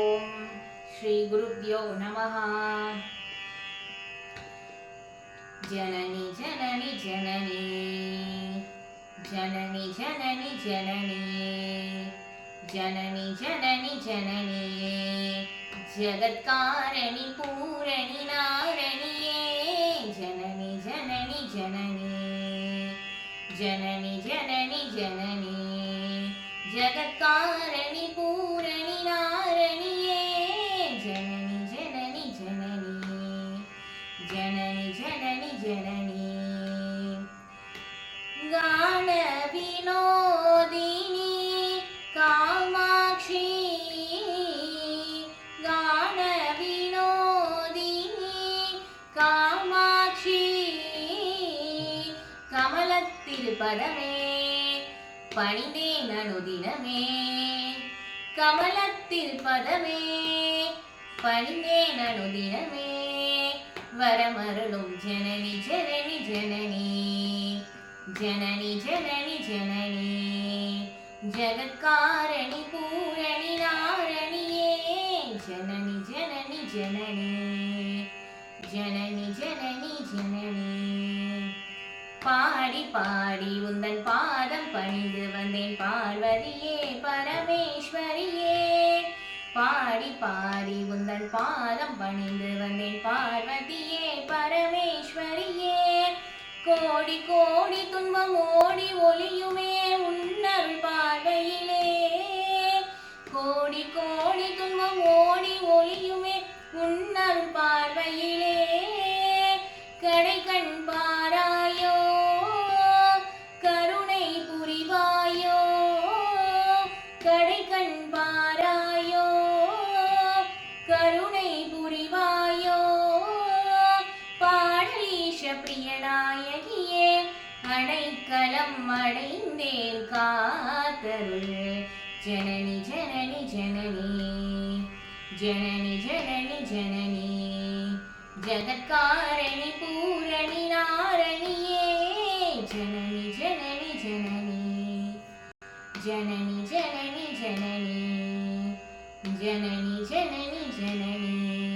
ஓம். ஸ்ரீ குருப்பியோ நமஹ. ஜனனி ஜனனி ஜனனி. ஜனனி ஜனனி ஜனனி. ஜனனி ஜனனி ஜனனி. ஜகத்காரணி பூரணி நாரணியே. ஜனனி ஜனனி ஜனனி. ஜனனி ஜனனி ஜனனி. ஜகத்காரணி கமலத்திருப்பதமே பணிந்தேன் அனுதினமே பதமே பணிந்தேன் அனுதினமே வரமருளும் ஜனனி ஜனனி ஜனனி. ஜனனி ஜனனி ஜனனி. ஜகத்காரணி பூரணி நாரணியே. ஜனனி ஜனனி ஜனனி. ஜனனி ஜனனி ஜனனி. பாடி பாடி உந்தன் பாதம் பணிந்து வந்தேன் பார்வதியே பரமேஸ்வரியே. பாடி பாடி உந்தன் பாதம் பணிந்து வந்தேன் பார்வதியே பரமேஸ்வரியே. கோடி கோடி துன்பம் ஓடி ஒளியுமே பிரியநாயகியே அடைக்கலம் அடைந்தேன் காத்தருள். ஜனனி ஜனனி ஜனனி ஜனனி ஜனனி ஜனனி. ஜகத்காரணி பூரணி நாரணியே ஜனனி ஜனனி ஜனனி ஜனனி. ஜனனி ஜனனி ஜனனி ஜனனி ஜனனி.